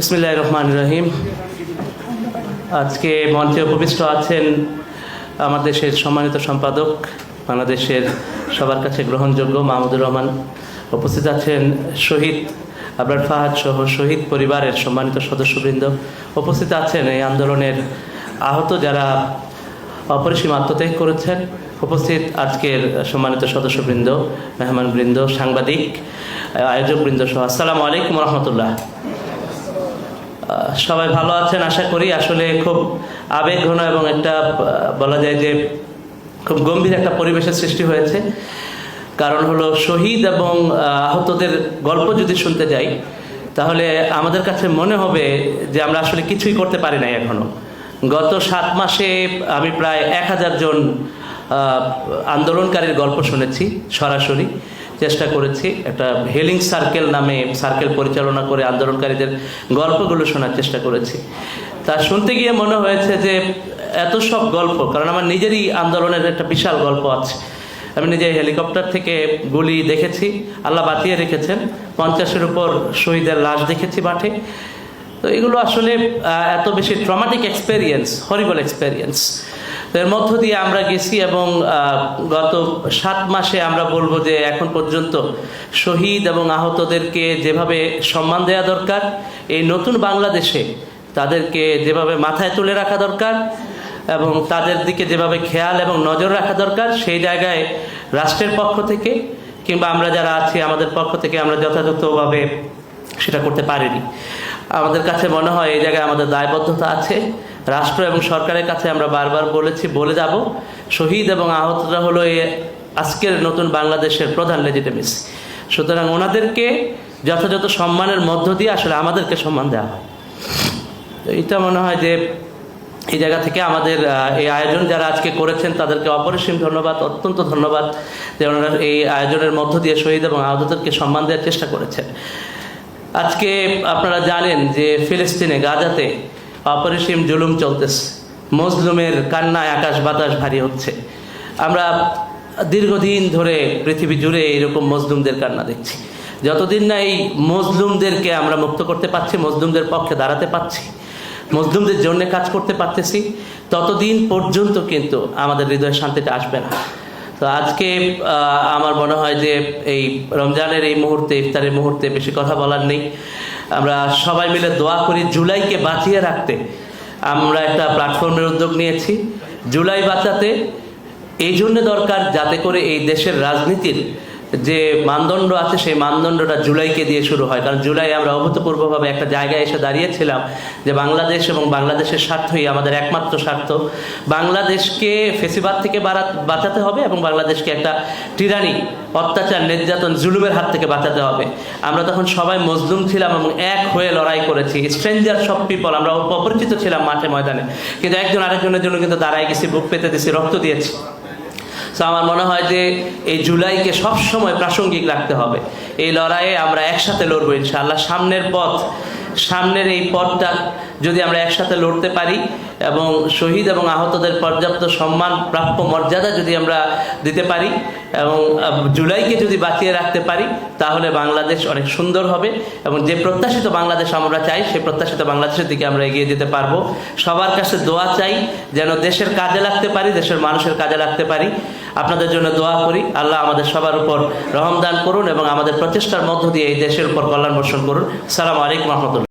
বিসমিল্লাহ রহমান রহিম। আজকে মঞ্চে উপবিষ্ট আছেন আমার দেশের সম্মানিত সম্পাদক, বাংলাদেশের সবার কাছে গ্রহণযোগ্য মাহমুদুর রহমান। উপস্থিত আছেন শহীদ আবরার ফাহাদ সহ শহীদ পরিবারের সম্মানিত সদস্যবৃন্দ। উপস্থিত আছেন এই আন্দোলনের আহত যারা অপরিসীম আত্মত্যাগ করেছেন। উপস্থিত আজকের সম্মানিত সদস্যবৃন্দ, মেহমানবৃন্দ, সাংবাদিক, আয়োজকবৃন্দ সহ। আসসালামু আলাইকুম রহমতুল্লাহ। সবাই ভালো আছেন আশা করি। আসলে খুব আবেগ ঘন এবং একটা বলা যায় যে খুব গম্ভীর একটা পরিবেশের সৃষ্টি হয়েছে। কারণ হলো শহীদ এবং আহতদের গল্প যদি শুনতে যাই, তাহলে আমাদের কাছে মনে হবে যে আমরা আসলে কিছুই করতে পারি নাই এখনও। গত সাত মাসে আমি প্রায় এক হাজার জন আন্দোলনকারীর গল্প শুনেছি সরাসরি। চেষ্টা করেছি একটা হেলিং সার্কেল নামে সার্কেল পরিচালনা করে আন্দোলনকারীদের গল্পগুলো শোনার চেষ্টা করেছি। তা শুনতে গিয়ে মনে হয়েছে যে এত সব গল্প, কারণ আমার নিজেরই আন্দোলনের একটা বিশাল গল্প আছে। আমি নিজে হেলিকপ্টার থেকে গুলি দেখেছি, আল্লাহ বাতিয়ে রেখেছেন। পঞ্চাশের উপর শহীদের লাশ দেখেছি মাঠে। তো এগুলো আসলে এত বেশি ট্রমাটিক এক্সপেরিয়েন্স হরিবল এক্সপেরিয়েন্স এর মধ্য দিয়ে আমরা গেছি এবং গত সাত মাসে আমরা বলব যে এখন পর্যন্ত শহীদ এবং আহতদেরকে যেভাবে সম্মান দেওয়া দরকার, এই নতুন বাংলাদেশে তাদেরকে যেভাবে মাথায় তুলে রাখা দরকার এবং তাদের দিকে যেভাবে খেয়াল এবং নজর রাখা দরকার, সেই জায়গায় রাষ্ট্রের পক্ষ থেকে কিংবা আমরা যারা আছি আমাদের পক্ষ থেকে আমরা যথাযথভাবে সেটা করতে পারিনি। আমাদের কাছে মনে হয় এই জায়গায় আমাদের দায়বদ্ধতা আছে। রাষ্ট্র এবং সরকারের কাছে আমরা বারবার বলেছি, বলে যাব। শহীদ এবং আহতরা হলো এই আজকের নতুন বাংলাদেশের প্রধান লেজিটেমিস সুতরাং ওনাদেরকে যথাযথ সম্মানের মধ্য দিয়ে আসলে আমাদেরকে সম্মান দেওয়া হয়। তো এটা মনে হয় যে এই জায়গা থেকে আমাদের এই আয়োজন যারা আজকে করেছেন তাদেরকে অপরিসীম ধন্যবাদ, অত্যন্ত ধন্যবাদ যে ওনারা এই আয়োজনের মধ্য দিয়ে শহীদ এবং আহতদেরকে সম্মান দেওয়ার চেষ্টা করেছেন। আজকে আপনারা জানেন যে ফিলিস্তিনে, গাজাতে অপরিসীম জুলুম চলতেছে। মজলুমের কান্নায় আকাশ বাতাস ভারী হচ্ছে। আমরা দীর্ঘদিন ধরে পৃথিবী জুড়ে এরকম মজলুমদের কান্না দেখছি। যতদিন না এই মজলুমদেরকে আমরা মুক্ত করতে পারছি মজলুমদের পক্ষে দাঁড়াতে পারছি মজলুমদের জন্য কাজ করতে পারতেছি, ততদিন পর্যন্ত কিন্তু আমাদের হৃদয় শান্তিটা আসবে না। তো আজকে আমার মনে হয় যে এই রমজানের এই মুহূর্তে, ইফতারের মুহূর্তে বেশি কথা বলার নেই। আমরা সবাই মিলে দোয়া করি জুলাইকে বাঁচিয়ে রাখতে। আমরা একটা প্ল্যাটফর্মের উদ্যোগ নিয়েছি। জুলাই বাঁচাতে, এই জন্য দরকার যাতে করে এই দেশের রাজনীতির যে মানদণ্ড আছে, সেই মানদণ্ডটা জুলাইকে দিয়ে শুরু হয়। কারণ জুলাই আমরা অভূতপূর্বভাবে একটা জায়গায় এসে দাঁড়িয়েছিলাম যে বাংলাদেশ এবং বাংলাদেশের স্বার্থই আমাদের একমাত্র স্বার্থ। বাংলাদেশকে ফেসিবাদ থেকে বাঁচাতে হবে এবং বাংলাদেশকে একটা টিরানি, অত্যাচার, নির্যাতন, জুলুমের হাত থেকে বাঁচাতে হবে। আমরা তখন সবাই মজলুম ছিলাম এবং এক হয়ে লড়াই করেছি। স্ট্রেঞ্জার সব পিপল, আমরা অপরিচিত ছিলাম মাঠে ময়দানে। কিন্তু একজন আরেকজনের জন্য কিন্তু দাঁড়াই গেছি, বুক পেতে দিছি রক্ত দিয়েছি। তো আমার মনে হয় যে এই জুলাইকে সবসময় প্রাসঙ্গিক রাখতে হবে। এই লড়াইয়ে আমরা একসাথে লড়বো ইনশাআল্লাহ। সামনের পথ, সামনের এই পথটা যদি আমরা একসাথে লড়তে পারি এবং শহীদ এবং আহতদের পর্যাপ্ত সম্মান, প্রাপ্য মর্যাদা যদি আমরা দিতে পারি এবং জুলাইকে যদি বাঁচিয়ে রাখতে পারি, তাহলে বাংলাদেশ অনেক সুন্দর হবে এবং যে প্রত্যাশিত বাংলাদেশ আমরা চাই, সেই প্রত্যাশিত বাংলাদেশের দিকে আমরা এগিয়ে যেতে পারব। সবার কাছে দোয়া চাই যেন দেশের কাজে লাগতে পারি, দেশের মানুষের কাজে লাগতে পারি। আপনাদের জন্য দোয়া করি, আল্লাহ আমাদের সবার উপর রহমদান করুন এবং আমাদের প্রচেষ্টার মধ্য দিয়ে এই দেশের উপর কল্যাণ বর্ষণ করুন। সালাম আলাইকুম রহমতুল্লাহ।